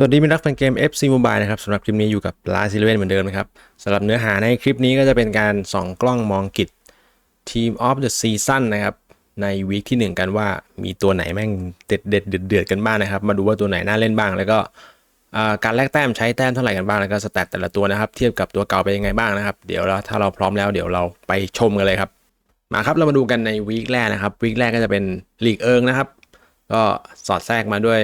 สวัสดีมิตรรักแฟนเกม FC Mobile นะครับสำหรับคลิปนี้อยู่กับลาซิลเวนเหมือนเดิมนะครับสำหรับเนื้อหาในคลิปนี้ก็จะเป็นการส่องกล้องมองกิจ Team of the Season นะครับ ในวีคที่ 1 กันว่ามีตัวไหนแม่งเด็ดเด็ดเดือดเดือดกันบ้างนะครับ มาดูว่าตัวไหนน่าเล่นบ้าง แล้วก็การแลกแต้มใช้แต้มเท่าไหร่กันบ้างแล้วก็สแตทแต่ละตัวนะครับ เทียบกับตัวเก่าเป็นยังไงบ้างนะครับ เดี๋ยวเราถ้าเราพร้อมแล้วเดี๋ยวเราไปชมกันเลยครับ มาครับเรามาดูกันในวีคแรกนะครับวีคแรกก็จะเป็นลีกเอิงนะครับ ก็สอดแทรกมาด้วย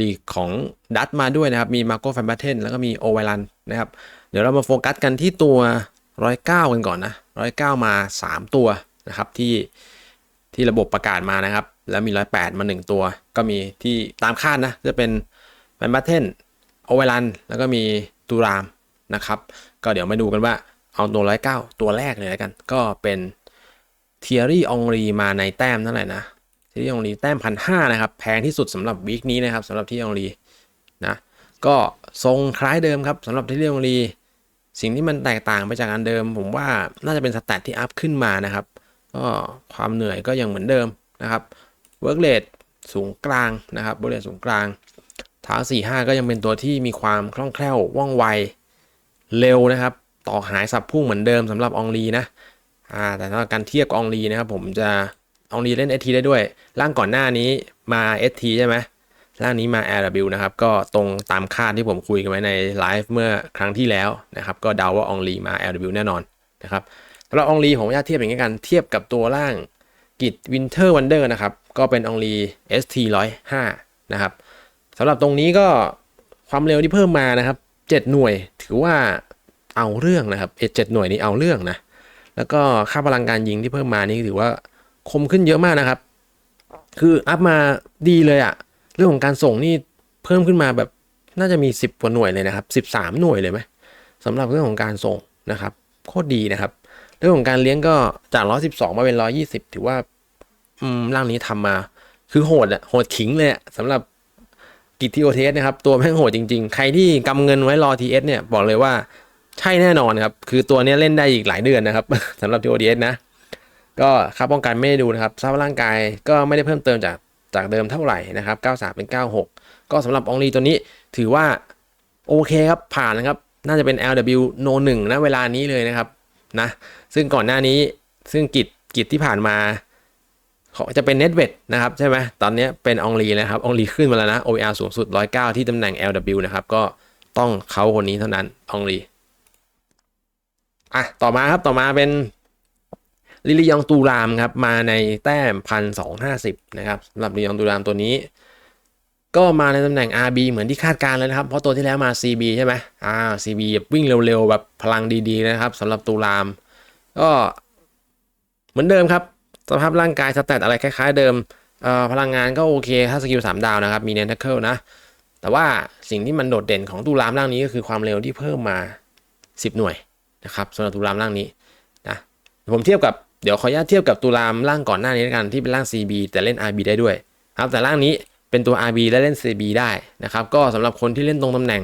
ลีกของดัตมาด้วยนะครับ มีมาโกแฟนบัตเทนแล้วก็มีโอเวลันนะครับ เดี๋ยวเรามาโฟกัสกันที่ตัว 109 กันก่อนนะ109 มา 3 ตัวนะครับที่ที่ระบบประกาศมานะครับ แล้วมี 108 มา 1 ตัว ก็มีที่ตามคาดนะจะเป็นแฟนบัตเทนโอเวลันแล้วก็มีตูรามนะครับ ก็เดี๋ยวมาดูกันว่าเอาตัว 109 ตัวแรกเลยแล้วกัน ก็เป็นเทียรี่องรีมาในแต้มเท่าไหร่นะ ที่ยองลีแต้มพันห้านะครับ แพงที่สุดสำหรับวีคนี้นะครับสำหรับที่ยองลีนะก็ทรงคล้ายเดิมครับสำหรับที่ยองลีสิ่งที่มันแตกต่างไปจากอันเดิม ผมว่าน่าจะเป็นสแตทที่อัพขึ้นมานะครับก็ความเหนื่อยก็ยังเหมือนเดิมนะครับเวิร์กเลดสูงกลางนะครับเวิร์กเลดสูงกลางเท้า4 5 ก็ยังเป็นตัวที่มีความคล่องแคล่วว่องไวเร็วนะครับต่อหายสับพุ่งเหมือนเดิมสำหรับองลีนะอ่าแต่ถ้าการเทียบกับองลีนะครับผมจะ อองลีเล่น ST ได้ด้วย ร่างก่อนหน้านี้มา ST ใช่ไหมร่างนี้มา RW นะครับ ก็ตรงตามคาดที่ผมคุยกันไว้ในไลฟ์เมื่อครั้งที่แล้วนะครับ ก็เดาว่าอองลีมา RW แน่นอนนะครับสำหรับอองลีผมจะเทียบอย่างนี้กันเทียบกับตัวร่างกิจ Winter Wonder นะครับ ก็เป็นอองลี ST 105นะครับสำหรับตรงนี้ก็ความเร็วที่เพิ่มมานะครับ 7 หน่วยถือว่าเอาเรื่องนะครับเจ็ดหน่วยนี้เอาเรื่องนะแล้วก็ค่าพลังการยิงที่เพิ่มมานี่ถือว่า คมขึ้นเยอะมากนะครับ คืออัพมาดีเลยอะเรื่องของการส่งนี่เพิ่มขึ้นมาแบบน่าจะมี 10 กว่าหน่วยเลยนะครับ 13 หน่วยเลยไหมสำหรับเรื่องของการส่งนะครับโคตรดีนะครับ เรื่องของการเลี้ยงก็จาก 112 มาเป็น 120 ถือว่าอืมร่างนี้ทำมา คือโหดอะโหดขิงเลยอะสำหรับกิจทีโอเทสนะครับ ตัวแม่งโหดจริง ๆ ใครที่กำเงินไว้รอทีเอสเนี่ยบอกเลยว่าใช่แน่นอนครับ คือตัวนี้เล่นได้อีกหลายเดือนนะครับสำหรับทีโอเทสนะ ก็ค่าป้องกันไม่ได้ดูนะครับสภาพร่างกายก็ไม่ได้เพิ่มเติมจากจากเดิมเท่าไหร่นะครับ 93 เป็น 96 ก็สำหรับองลีตัวนี้ถือว่าโอเคครับ ผ่านนะครับ น่าจะเป็น LW No 1นะเวลานี้เลยนะครับนะซึ่งก่อนหน้านี้ซึ่งกิจกิจที่ผ่านมาเขาจะเป็นเน็ตเวทนะครับใช่ไหมตอนนี้เป็นองลีนะครับองลีขึ้นมาแล้วนะ OR สูงสุด 109 ที่ตำแหน่ง LW นะครับ ก็ต้องเขาคนนี้เท่านั้นอองลีอะต่อมาครับต่อมาเป็น ลิลิยองตูรามครับมาในแต้มพันสองห้าสิบนะครับสำหรับลิลิยองตูรามตัวนี้ ก็มาในตำแหน่ง RB เหมือนที่คาดการเลยนะครับ เพราะตัวที่แล้วมา CB ใช่ไหมอ่า CB วิ่งเร็วๆ แบบพลังดีๆ นะครับสำหรับตูราม ก็เหมือนเดิมครับสภาพร่างกายสแตทอะไรคล้าย ๆ เดิมเอ่อพลังงานก็โอเคถ้าสกิล3ดาวนะครับ มีเนนทัคเคิลนะ แต่ว่าสิ่งที่มันโดดเด่นของตูรามร่างนี้ก็คือความเร็วที่เพิ่มมา 10 หน่วยนะครับสำหรับตูรามร่างนี้นะผมเทียบกับ เดี๋ยวขออนุญาตเทียบกับตุลามร่างก่อนหน้านี้แล้วกันที่เป็นร่าง CB แต่เล่น RB ได้ด้วยครับแต่ร่างนี้เป็นตัว RB และเล่น CB ได้นะครับก็สำหรับคนที่เล่นตรงตำแหน่ง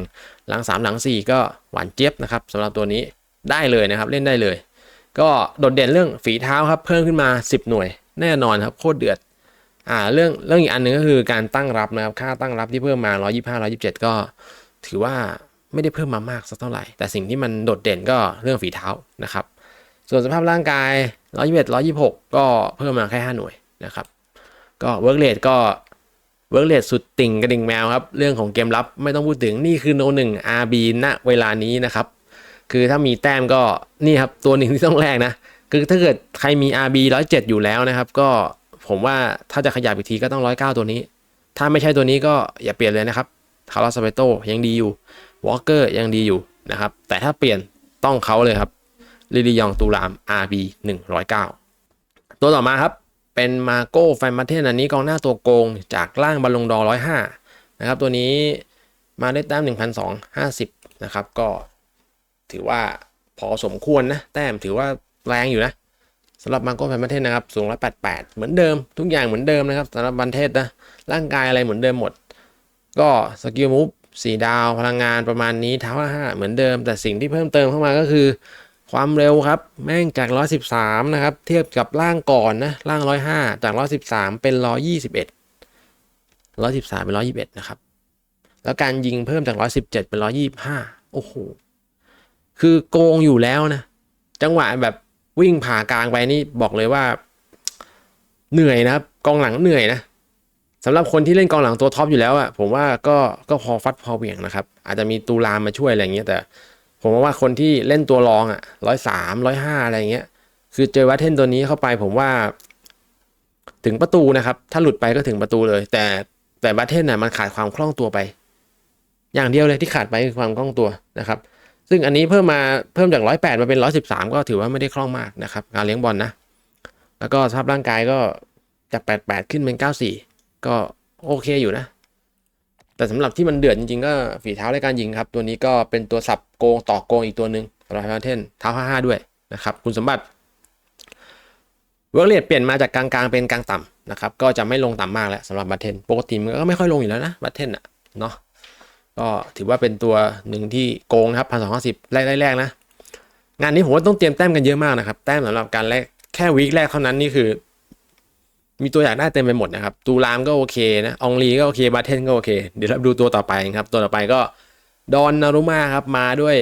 หลัง 3 หลัง 4 ก็หวานเจี๊ยบนะครับสำหรับตัวนี้ได้เลยนะครับเล่นได้เลย ก็โดดเด่นเรื่องฝีเท้าครับเพิ่มขึ้นมา 10 หน่วยแน่นอนครับโคตรเดือดอ่าเรื่องเรื่องอีกอันหนึ่งก็คือการตั้งรับนะครับค่าตั้งรับที่เพิ่มมา 125 127 ก็ถือว่าไม่ได้เพิ่มมามากสักเท่าไหร่ แต่สิ่งที่มันโดดเด่นก็เรื่องฝีเท้านะครับ ส่วนสภาพร่างกาย 121 126 ก็เพิ่มมาแค่ 5 หน่วยนะครับ ก็เวิร์กเลดก็เวิร์กเลดสุดติ่งกระดิ่งแมวครับ เรื่องของเกมรับไม่ต้องพูดถึงนี่คือโนหนึ่ง RB ณเวลานี้นะครับ คือถ้ามีแต้มก็นี่ครับ ตัวหนึ่งที่ต้องแลกนะ คือถ้าเกิดใครมี RB 107 อยู่แล้วนะครับ ก็ผมว่าถ้าจะขยับอีกทีก็ต้อง 109 ตัวนี้ ถ้าไม่ใช่ตัวนี้ก็อย่าเปลี่ยนเลยนะครับคาร์ลอสเปโตยังดีอยู่วอลเกอร์ยังดีอยู่นะครับแต่ถ้าเปลี่ยนต้องเขาเลยครับ ลิลิยองตูราม RB 109 ตัวต่อมาครับ เป็นมาโก้แฟนมาเทนอันนี้กองหน้าตัวโกงจากล่างบอลลงดอ105 นะครับ ตัวนี้มาได้แต้ม 1,250 นะครับ ก็ถือว่าพอสมควรนะ แต้มถือว่าแรงอยู่นะสำหรับมาโก้แฟนมาเทนนะครับ สูง 188 เหมือนเดิม ทุกอย่างเหมือนเดิมนะครับสำหรับบันเทศนะร่างกายอะไรเหมือนเดิมหมด ก็สกิลมูฟสี่ดาวพลังงานประมาณนี้เท้าห้าเหมือนเดิม แต่สิ่งที่เพิ่มเติมเข้ามาก็คือ ความเร็วครับ แม่งจาก 113 นะครับ เทียบกับร่างก่อนนะร่าง 105 จาก 113 เป็น 121 113 เป็น 121 นะครับ แล้วการยิงเพิ่มจาก 117 เป็น 125 โอ้โห คือโกงอยู่แล้วนะ จังหวะแบบวิ่งผ่ากลางไปนี่บอกเลยว่า เหนื่อยนะครับ กองหลังเหนื่อยนะสำหรับคนที่เล่นกองหลังตัวท็อปอยู่แล้วอะผมว่าก็ก็พอฟัดพอเหวี่ยงนะครับ อาจจะมีตูรามมาช่วยอะไรอย่างเงี้ยแต่ ผมว่าคนที่เล่นตัวรองอะร้อยสามร้อยห้าอะไรเงี้ย คือเจอวัตเทนตัวนี้เข้าไปผมว่า ถึงประตูนะครับ ถ้าหลุดไปก็ถึงประตูเลย แต่แต่บัตเทนน่ะมันขาดความคล่องตัวไป อย่างเดียวเลยที่ขาดไปคือความคล่องตัวนะครับ ซึ่งอันนี้เพิ่มมาเพิ่มจากร้อยแปดมาเป็นร้อยสิบสามก็ถือว่าไม่ได้คล่องมากนะครับ การเลี้ยงบอลนะแล้วก็สภาพร่างกายก็จากแปดแปดขึ้นเป็นเก้าสี่ก็โอเคอยู่นะ แต่สำหรับที่มันเดือดจริงๆ ก็ฝีเท้าในการยิงครับ ตัวนี้ก็เป็นตัวสับโกงต่อโกงอีกตัวหนึ่งสำหรับบัตเทนเท้าห้าห้าด้วยนะครับ คุณสมบัติเวิร์กเรทเปลี่ยนมาจากกลางๆ เป็นกลางต่ำนะครับ ก็จะไม่ลงต่ำมากแล้วสำหรับบัตเทนปกติมันก็ไม่ค่อยลงอยู่แล้วนะบัตเทนอะเนาะก็ถือว่าเป็นตัวหนึ่งที่โกงครับพันสองร้อยสิบแรกแรกๆนะ งานนี้ผมว่าต้องเตรียมแต้มกันเยอะมากนะครับ แต้มสำหรับการแรกแค่วีคแรกเท่านั้นนี่คือ มีตัวอยากได้เต็มไปหมดนะครับตูรามก็โอเคนะองลีก็โอเคบัตเทนก็โอเค เดี๋ยวเราดูตัวต่อไปครับ ตัวต่อไปก็ดอนนารุมาครับ มาด้วย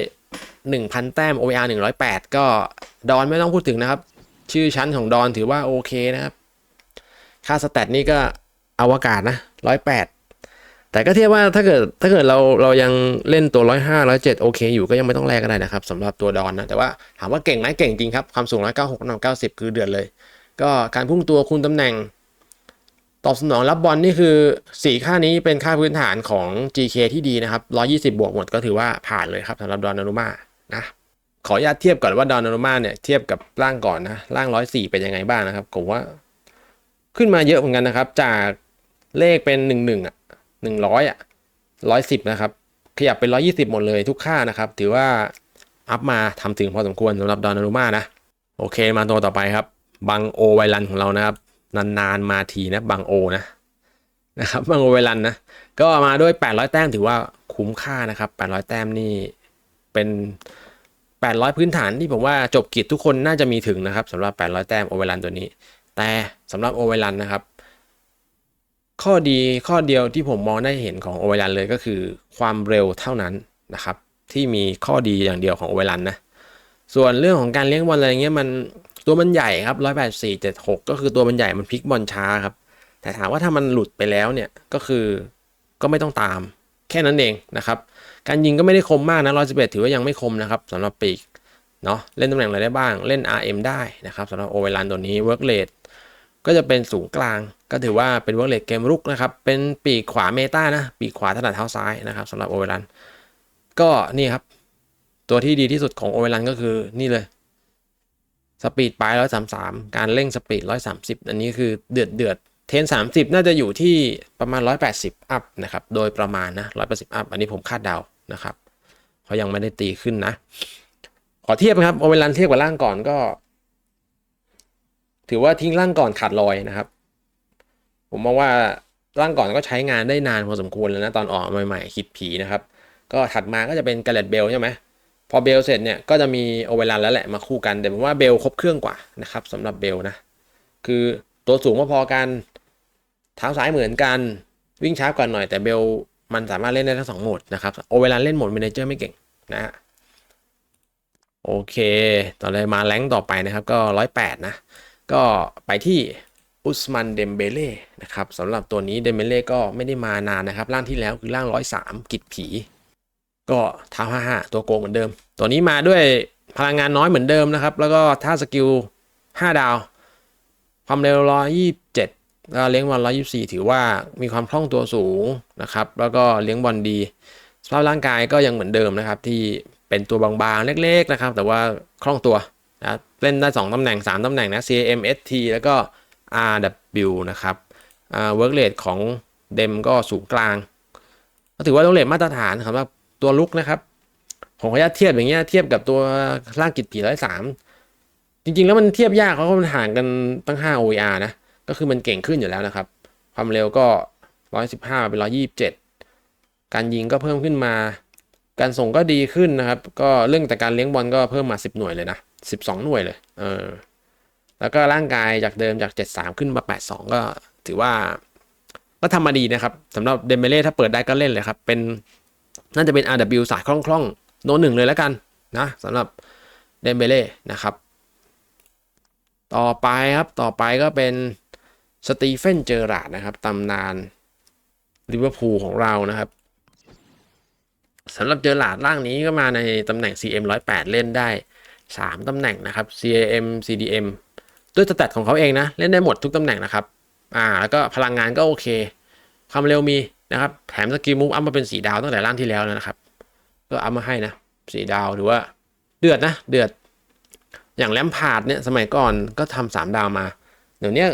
1,000 แต้ม OVR 108 ก็ดอนไม่ต้องพูดถึงนะครับ ชื่อชั้นของดอนถือว่าโอเคนะครับ ค่าสแตทนี่ก็อวกาศนะร้อยแปดแต่ก็เทียบว่าถ้าเกิดถ้าเกิดเราเรายังเล่นตัวร้อยห้าร้อยเจ็ดโอเค อยู่ก็ยังไม่ต้องแลกก็ได้นะครับสำหรับตัวดอนนะ แต่ว่าถามว่าเก่งไหมเก่งจริงครับ ความสูงร้อยเก้าหกน้ำหนักเก้าสิบคือเดือดเลย ก็การพุ่งตัวคุมตำแหน่ง ตอบสนองรับบอลนี่คือสี่ค่านี้เป็นค่าพื้นฐานของ GK ที่ดีนะครับร้อยี่สิบบวกหมดก็ถือว่าผ่านเลยครับสำหรับดอนนารุมานะขออนุญาตเทียบก่อนว่าดอนนารุมาเนี่ยเทียบกับร่างก่อนนะร่างร้อยสี่เป็นยังไงบ้างนะครับผมว่าขึ้นมาเยอะเหมือนกันนะครับ จากเลขเป็นหนึ่งหนึ่งอะหนึ่งร้อยอะร้อยสิบนะครับ ขยับเป็นร้อยี่สิบหมดเลยทุกค่านะครับ ถือว่าอัพมาทำถึงพอสมควรสำหรับดอนนารุมานะโอเคมาตัวต่อไปครับ บังโอไวรันของเรานะครับ นานๆมาทีนะบังโอนะนะครับบังโอไวรันนะก็มาด้วย 800 แต้มถือว่าคุ้มค่านะครับ 800 แต้มนี่เป็น 800 พื้นฐานที่ผมว่าจบกิจทุกคนน่าจะมีถึงนะครับสำหรับ 800 แต้มโอเวรันตัวนี้ แต่สำหรับโอเวรันนะครับ ข้อดีข้อเดียวที่ผมมองได้เห็นของโอเวรันเลยก็คือความเร็วเท่านั้นนะครับ ที่มีข้อดีอย่างเดียวของโอเวรันนะส่วนเรื่องของการเลี้ยงบอลอะไรเงี้ยมัน ตัวมันใหญ่ครับ184 76ก็คือตัวมันใหญ่มันพลิกบอลช้าครับ แต่ถามว่าถ้ามันหลุดไปแล้วเนี่ยก็คือก็ไม่ต้องตามแค่นั้นเองนะครับ การยิงก็ไม่ได้คมมากนะ111ถือว่ายังไม่คมนะครับสำหรับปีกเนาะเล่นตำแหน่งอะไรได้บ้างเล่น RM ได้นะครับสำหรับโอเวลันตัวนี้ work rate ก็จะเป็นสูงกลางก็ถือว่าเป็น work rate เกมรุกนะครับ เป็นปีกขวาเมตานะ ปีกขวาถนัดเท้าซ้ายนะครับสำหรับโอเวลันก็นี่ครับ ตัวที่ดีที่สุดของโอเวลันก็คือนี่เลย สปีดปลายร้อยสามสามการเร่งสปีดร้อยสามสิบอันนี้คือเดือดเดือดเทนสามสิบน่าจะอยู่ที่ประมาณร้อยแปดสิบอัพนะครับ โดยประมาณนะร้อยแปดสิบอัพอันนี้ผมคาดเดานะครับเพรายังไม่ได้ตีขึ้นนะ ขอเทียบครับโอาเวลันเทียบกับร่างก่อนก็ ถือว่าทิ้งร่างก่อนขาดลอยนะครับ ผมมองว่าร่างก่อนก็ใช้งานได้นานพอสมควรแล้วนะตอนออกใหม่ๆคิดผีนะครับ ก็ถัดมาก็จะเป็นกาเลตเบลใช่ไหม พอเบลเสร็จเนี่ยก็จะมีโอเวลันแล้วแหละมาคู่กันแต่ผมว่าเบลครบเครื่องกว่านะครับสำหรับเบลนะ คือตัวสูงพอๆกันเท้าซ้ายเหมือนกันวิ่งช้ากว่าหน่อยแต่เบลมันสามารถเล่นได้ทั้งสองโหมดนะครับโอเวลันเล่นโหมดเมนเจอร์ไม่เก่งนะฮะโอเคต่อเลยมาแรงต่อไปนะครับก็ร้อยแปดนะ ก็ไปที่อุสมันเดมเบเล่นะครับสำหรับตัวนี้เดมเบเล่ก็ไม่ได้มานานนะครับ ร่างที่แล้วคือร่างร้อยสามกิดผี ก็เท้าห้าห้าตัวโกงเหมือนเดิม ตัวนี้มาด้วยพลังงานน้อยเหมือนเดิมนะครับ แล้วก็ท่าสกิลห้าดาว ความเร็วร้อยยี่สิบเจ็ดแล้วเลี้ยงบอลร้อยยี่สิบสี่ถือว่ามีความคล่องตัวสูงนะครับ แล้วก็เลี้ยงบอลดีสภาพร่างกายก็ยังเหมือนเดิมนะครับ ที่เป็นตัวบางๆ เล็กๆนะครับ แต่ว่าคล่องตัวนะเล่นได้ 2ตำแหน่ง 3ตำแหน่งนะ CM ST แล้วก็ RW นะครับอ่า work rate ของเดมก็สูงกลาง ก็ถือว่าต้องเลทมาตรฐานสำหรับ ตัวลุกนะครับ ผมขออนุญาตเทียบอย่างเงี้ยเทียบกับตัวร่างกิจผีร้อยสามจริงๆ แล้วมันเทียบยากเพราะมันห่างกันตั้ง 5 OER นะ ก็คือมันเก่งขึ้นอยู่แล้วนะครับ ความเร็วก็ 115 เป็น 127 การยิงก็เพิ่มขึ้นมา การส่งก็ดีขึ้นนะครับ ก็เรื่องแต่การเลี้ยงบอลก็เพิ่มมา 10 หน่วยเลยนะ 12 หน่วยเลย เออ แล้วก็ร่างกายจากเดิมจาก 73 ขึ้นมา 82 ก็ถือว่า ก็ทำมาดีนะครับสำหรับเดมเบเล่ถ้าเปิดได้ก็เล่นเลยครับ เป็น น่าจะเป็น RW สายคล่องๆโนหนึ่งเลยแล้วกันนะสำหรับเดมเบเล่นะครับ ต่อไปครับต่อไปก็เป็นสตีเฟนเจอราดนะครับตำนานลิเวอร์พูลของเรานะครับสำหรับเจอราดร่างนี้ก็มาในตำแหน่ง CM 108 เล่นได้ 3ตำแหน่งนะครับ CM CDM ด้วยสแตทของเขาเองนะ เล่นได้หมดทุกตำแหน่งนะครับ อ่า แล้วก็พลังงานก็โอเค ความเร็วมี นะครับแถมสกิลมูฟอัพมาเป็นสีดาวตั้งแต่ร่างที่แล้วแล้วนะครับ ก็อัพมาให้นะสีดาวหรือว่าเดือดนะ เดือด อย่างแลมพาดเนี่ยสมัยก่อนก็ทำสามดาวมา เดี๋ยวนี้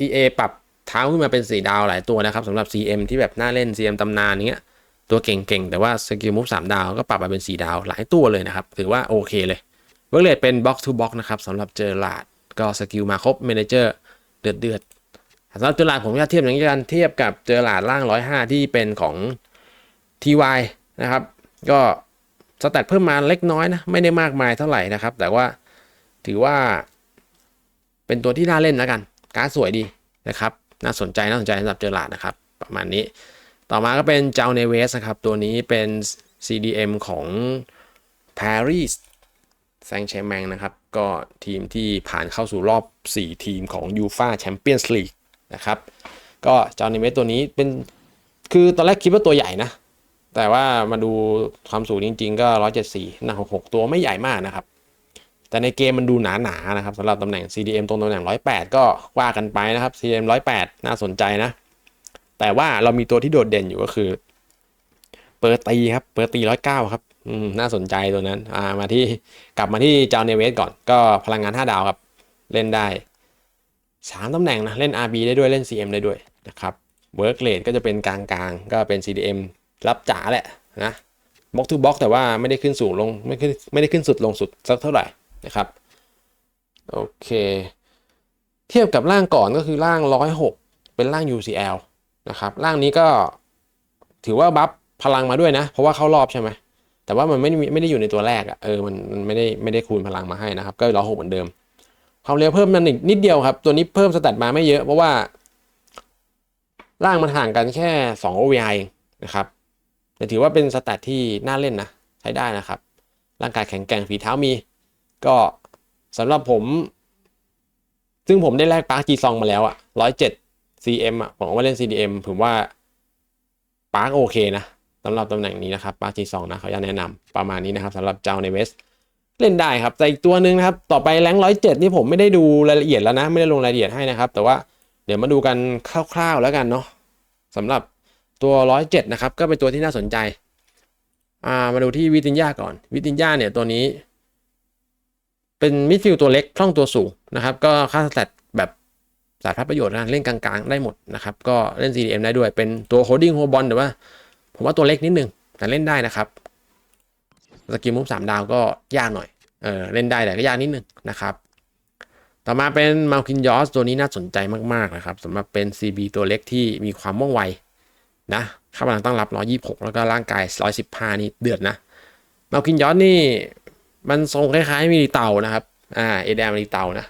EA ปรับเท้าขึ้นมาเป็นสีดาวหลายตัวนะครับสำหรับ CM ที่แบบน่าเล่น CM ตำนานเนี้ยตัวเก่งๆ แต่ว่าสกิลมูฟสามดาวก็ปรับมาเป็นสีดาวหลายตัวเลยนะครับ ถือว่าโอเคเลยเวิร์กเลดเป็น box to box นะครับสำหรับเจอร์ลาดก็สกิลมาครบเมนเจอร์เดือดเดือด สำหรับเจอร์ลาดผมจะเทียบอย่างนี้กันเทียบกับเจอร์ลาดล่าง 105 ที่เป็นของ TY นะครับ ก็สแตทเพิ่มมาเล็กน้อยนะ ไม่ได้มากมายเท่าไหร่นะครับ แต่ว่าถือว่า เป็นตัวที่น่าเล่นแล้วกัน การ์ดสวยดีนะครับ น่าสนใจน่าสนใจสำหรับเจอร์ลาดนะครับ ประมาณนี้ ต่อมาก็เป็นเจ้าเนเวสนะครับ ตัวนี้เป็น CDM ของ Paris s a n g t e r m a i n นะครับ ก็ทีมที่ผ่านเข้าสู่รอบ 4 ทีมของ UEFA Champions League นะครับก็เจ้าเนเวสตัวนี้เป็นคือตอนแรกคิดว่าตัวใหญ่นะ แต่ว่ามาดูความสูงจริง ๆ ก็ 174หนัก66 ตัวไม่ใหญ่มากนะครับ แต่ในเกมมันดูหนาๆนะครับสำหรับตำแหน่ง CDM ตรงตำแหน่ง 108 ก็ว่ากันไปนะครับ CDM 108 น่าสนใจนะ แต่ว่าเรามีตัวที่โดดเด่นอยู่ก็คือ เปิดตีครับ เปิดตี 109 ครับอืมน่าสนใจตัวนั้นอ่ามาที่กลับมาที่จาวเนเวสก่อนก็พลังงาน 5 ดาวครับ เล่นได้ 3ตำแหน่งนะเล่น RB ได้ด้วยเล่น CM ได้ด้วยนะครับเวิร์กเลดก็จะเป็นกลางๆ ก็เป็น CDM รับจ๋าแหละนะบ็อกทูบ็อกแต่ว่าไม่ได้ขึ้นสูงลงไม่ขึ้นไม่ได้ขึ้นสุดลงสุดสักเท่าไหร่นะครับโอเค เทียบกับร่างก่อนก็คือร่าง 106 เป็นร่าง UCL นะครับร่างนี้ก็ถือว่าบัฟพลังมาด้วยนะ เพราะว่าเข้ารอบใช่ไหมแต่ว่ามันไม่ได้ไม่ได้อยู่ในตัวแรกอะ่ะเออมันมันไม่ได้ไม่ได้คูณพลังมาให้นะครับ ก็ร้อยหกเหมือนเดิม ความเร็วเพิ่มมันอีกนิดเดียวครับ ตัวนี้เพิ่มสแตทมาไม่เยอะเพราะว่าร่างมันห่างกันแค่2 OVI เองนะครับแต่ถือว่าเป็นสแตทที่น่าเล่นนะ ใช้ได้นะครับ ร่างกายแข็งแกร่งฝีเท้ามี ก็สำหรับผม ซึ่งผมได้แลกปาร์คจีซองมาแล้วอะร้อยเจ็ด CM อะผมว่าเล่น CDM ผมว่าปาร์คโอเคนะสำหรับตำแหน่งนี้นะครับปาร์คจีซองนะเขาจะแนะนำประมาณนี้นะครับสำหรับเจ้าในเวส เล่นได้ครับแต่อีกตัวหนึ่งนะครับ ต่อไปแรงร้อยเจ็ดนี่ผมไม่ได้ดูรายละเอียดแล้วนะ ไม่ได้ลงรายละเอียดให้นะครับ แต่ว่าเดี๋ยวมาดูกันคร่าวๆแล้วกันเนาะสำหรับตัวร้อยเจ็ดนะครับ ก็เป็นตัวที่น่าสนใจ อ่ามาดูที่วิตินยาก่อน วิตินยาเนี่ยตัวนี้ เป็นมิดฟิลตัวเล็กคล่องตัวสูงนะครับ ก็ค่าสแตทแบบสาธารณประโยชน์นะเล่นกลางๆ ได้หมดนะครับ ก็เล่น CDM ได้ด้วยเป็นตัวโฮดดิ้งโฮบอลแต่ว่า ผมว่าตัวเล็กนิดนึงแต่เล่นได้นะครับ สกิลมุฟสามดาวก็ยากหน่อยเออเล่นได้แต่ก็ยากนิดนึงนะครับ ต่อมาเป็นมาคินยอสตัวนี้น่าสนใจมากๆนะครับสำหรับเป็น CB ตัวเล็กที่มีความว่องไวนะข้าพลังตั้งรับ 126 แล้วก็ร่างกาย 115 นี่เดือดนะมาคินยอสนี่มันทรงคล้ายๆมีเตานะครับอ่าเอเดมมีเตานะ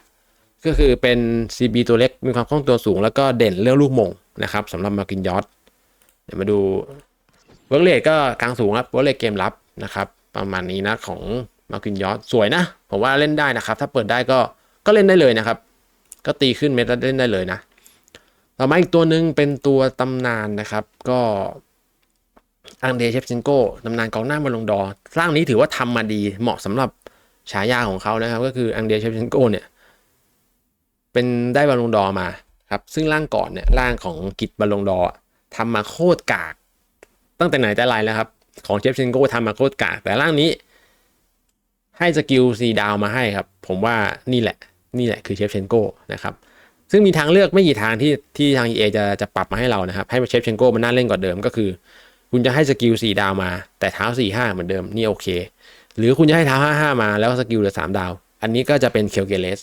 ก็คือเป็น CB ตัวเล็กมีความคล่องตัวสูง แล้วก็เด่นเรื่องลูกมงนะครับสำหรับมากินยอดเดี๋ยวมาดูเวิร์กเลก็กลางสูงครับเวิร์กเลเกมรับนะครับ ประมาณนี้นะของมากินยอดสวยนะ ผมว่าเล่นได้นะครับ ถ้าเปิดได้ก็ก็เล่นได้เลยนะครับ ก็ตีขึ้นเมตรเล่นได้เลยนะ ต่อมาอีกตัวหนึ่งเป็นตัวตำนานนะครับ ก็อังเดเชฟซินโก้ตำนานกองหน้าบอลงดอร่างนี้ถือว่าทำมาดีเหมาะสำหรับฉายาของเขานะครับ ก็คืออังเดเชฟซินโก้เนี่ย เป็นได้บอลลงดอมาครับ ซึ่งร่างก่อนเนี่ยร่างของกิจบอลลงดอร์ทำมาโคตรกาก ตั้งแต่ไหนแต่ไรแล้วครับ ของเชฟซินโก้ทำมาโคตรกากแต่ร่างนี้ ให้สกิลซีดาวมาให้ครับ ผมว่านี่แหละ นี่แหละคือเชฟเชนโก้นะครับซึ่งมีทางเลือกไม่กี่ทางที่ที่ทาง EA จะจะปรับมาให้เรานะครับ ให้เชฟเชนโก้มันน่าเล่นกว่าเดิมก็คือ คุณจะให้สกิล4ดาวมา แต่เท้า 4 5 เหมือนเดิมนี่โอเค หรือคุณจะให้เท้า 5 5 มาแล้วสกิลเหลือ3ดาว อันนี้ก็จะเป็นเคลเกเลส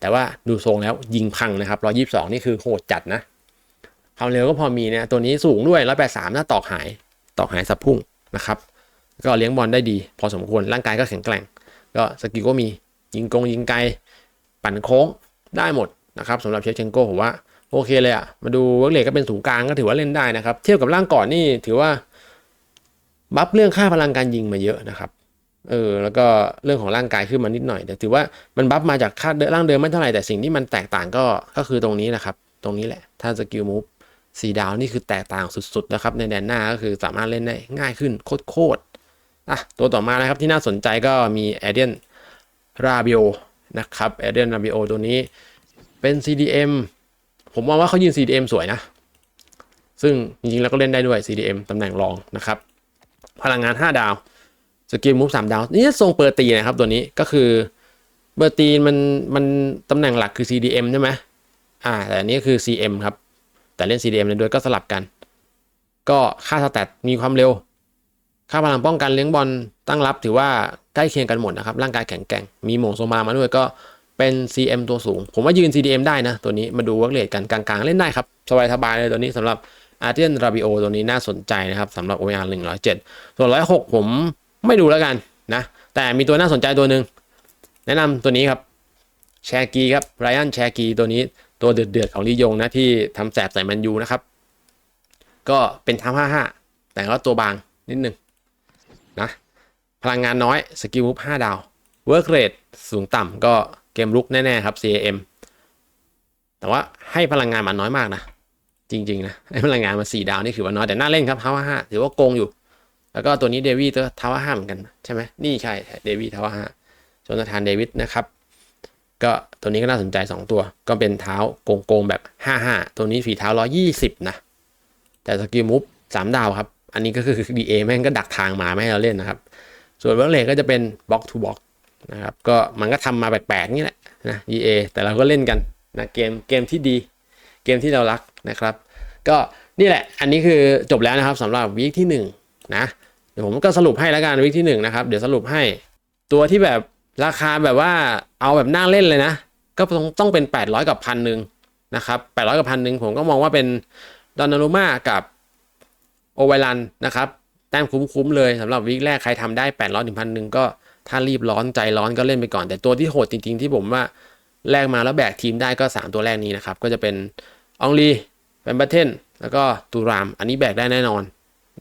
แต่ว่าดูทรงแล้วยิงพังนะครับ 122 นี่คือโหดจัดนะความเร็วก็พอมีนะตัวนี้สูงด้วย 183หน้าตอกหายตอกหายสับพุ่ง นะครับ ก็เลี้ยงบอลได้ดี พอสมควรร่างกายก็แข็งแกร่ง ก็สกิลก็มียิงกงยิงไกล ปั่นโค้งได้หมดนะครับสำหรับเชฟเชนโก้ผมว่าโอเคเลยอะมาดูเวิร์กเลก็เป็นศูนย์กลางก็ถือว่าเล่นได้นะครับ เทียบกับร่างก่อนนี่ถือว่าบัฟเรื่องค่าพลังการยิงมาเยอะนะครับเออแล้วก็เรื่องของร่างกายขึ้นมานิดหน่อย แต่ถือว่ามันบัฟมาจากค่าเดิมร่างเดิมไม่เท่าไหร่แต่สิ่งที่มันแตกต่างก็ก็คือตรงนี้นะครับ ตรงนี้แหละ ถ้าสกิลมูฟ สีดาวนี่คือแตกต่างสุดๆนะครับในแดนหน้าก็คือสามารถเล่นได้ง่ายขึ้นโคตรๆอะตัวต่อมานะครับที่น่าสนใจก็มีแอเดียนราบิโอนะครับแอเดียนราบิโอตัวนี้เป็น CDM ผมมองว่าเขายืน CDM สวยนะ ซึ่งจริงๆ แล้วก็เล่นได้ด้วย CDM ตำแหน่งรองนะครับ พลังงาน 5 ดาว สกิลมูฟ3ดาว นี่ทรงเปิดตีนะครับตัวนี้ก็คือเบอร์ตีมันมันตำแหน่งหลักคือ CDM ใช่ไหมอ่าแต่อันนี้คือ CM ครับ แต่เล่น CDM เลยด้วยก็สลับกัน ก็ค่าสแตทมีความเร็ว ค่าพลังป้องกันเลี้ยงบอลตั้งรับถือว่าใกล้เคียงกันหมดนะครับ ร่างกายแข็งแกร่ง มีหม่งโซมามาด้วยก็เป็น CM ตัวสูง ผมว่ายืน CDM ได้นะ ตัวนี้มาดูวิร์กเลทกันกลางๆ เล่นได้ครับ สบายๆเลยตัวนี้สำหรับอาร์เทียนราบิโอตัวนี้น่าสนใจนะครับสำหรับ OR 107 ส่วน 106 ผมไม่ดูแล้วกันนะ แต่มีตัวน่าสนใจตัวหนึ่งแนะนำตัวนี้ครับแชกีครับไรอันแชกีตัวนี้ ตัวเดือดๆของลียงนะที่ทำแสบใส่มันยูนะครับ ก็เป็นทัห้าห้าแต่ก็ตัวบางนิดนึงนะพลังงานน้อยสกิลมูฟ5ดาวเวิร์กเรทสูงต่ำก็เกมลุกแน่ ๆ ครับ CAM แต่ว่าให้พลังงานมันน้อยมากนะ จริง ๆ นะ ให้พลังงานมา4ดาวนี่คือว่าน้อยแต่น่าเล่นครับทาวห้าถือว่าโกงอยู่ แล้วก็ตัวนี้เดวี่ตัวทาวห้าเหมือนกัน ใช่ไหมนี่ใช่เดวี่ทาวห้าโจนาธานเดวิดนะครับ ก็ตัวนี้ก็น่าสนใจ 2 ตัว ก็เป็นเท้าโกงๆแบบ 55 ตัวนี้ฝีเท้า 120 นะ แต่สกิลมูฟ3ดาวครับ อันนี้ก็คือ DA แม่งก็ดักทางมาไม่ให้เราเล่นนะครับ ส่วนเวิร์กเลก็จะเป็นบล็อกทูบล็อกนะครับก็มันก็ทำมาแปลกๆนี่แหละนะ EA แต่เราก็เล่นกันนะเกมเกมที่ดี เกมที่เรารักนะครับ ก็นี่แหละอันนี้คือจบแล้วนะครับสำหรับวีคที่1นะเดี๋ยวผมก็สรุปให้แล้วกันวีคที่1นะครับเดี๋ยวสรุปให้ตัวที่แบบ ราคาแบบว่าเอาแบบน่าเล่นเลยนะ ก็ต้องต้องเป็น 800 กับพันหนึ่งนะครับ800 กับพันหนึ่งผมก็มองว่าเป็นดอนนารุมากับโอไวรันนะครับ แต้มคุ้มๆเลยสำหรับวีคแรกใครทำได้ 800ถึงพันหนึ่งก็ถ้ารีบร้อนใจร้อนก็เล่นไปก่อน แต่ตัวที่โหดจริงๆที่ผมว่าแลกมาแล้วแบกทีมได้ก็ 3 ตัวแรกนี้นะครับ ก็จะเป็นอองลีเป็นบัตเทนแล้วก็ตูราม อันนี้แบกได้แน่นอน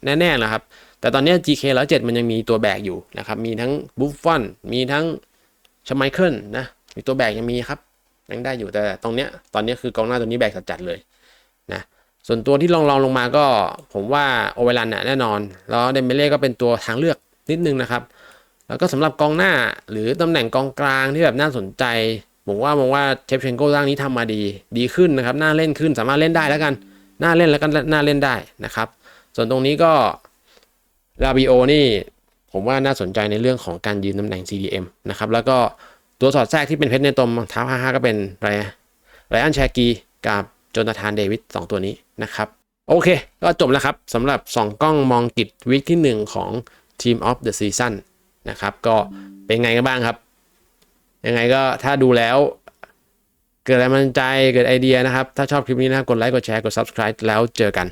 แน่ๆนะครับ แต่ตอนนี้ GK 107มันยังมีตัวแบกอยู่นะครับ มีทั้งบุฟฟอน มีทั้งชไมเคิลนะ มีตัวแบกยังมีครับ ยังได้อยู่ แต่ตรงเนี้ย ตอนนี้คือกองหน้าตัวนี้แบกจัดๆเลยนะ ส่วนตัวที่ลองลองลงมาก็ผมว่าโอเวลันเนี่ยแน่นอน แล้วเดมเบเล่ก็เป็นตัวทางเลือกนิดนึงนะครับ แล้วก็สำหรับกองหน้าหรือตำแหน่งกองกลางที่แบบน่าสนใจ ผมว่ามองว่าเชฟเชนโก้ร่างนี้ทำมาดี ดีขึ้นนะครับ น่าเล่นขึ้น สามารถเล่นได้แล้วกัน น่าเล่นแล้วก็น่าเล่นได้นะครับ ส่วนตรงนี้ก็ ราบิโอนี่ผมว่าน่าสนใจในเรื่องของการยืนตำแหน่ง CDM นะครับ แล้วก็ตัวสอดแทรกที่เป็นเพชรในตมเท้า55ก็เป็นไรไรอันแชกีกับโจนาธานเดวิด2ตัวนี้นะครับ โอเค ก็จบแล้วครับสำหรับ 2 กล้องมองกิจวิกที่ 1 ของ Team of the Season นะครับ ก็เป็นไงกันบ้างครับ ยังไงก็ถ้าดูแล้วเกิดแรงบันใจเกิดไอเดียนะครับ ถ้าชอบคลิปนี้นะครับกดไลค์กดแชร์กด subscribe แล้วเจอกัน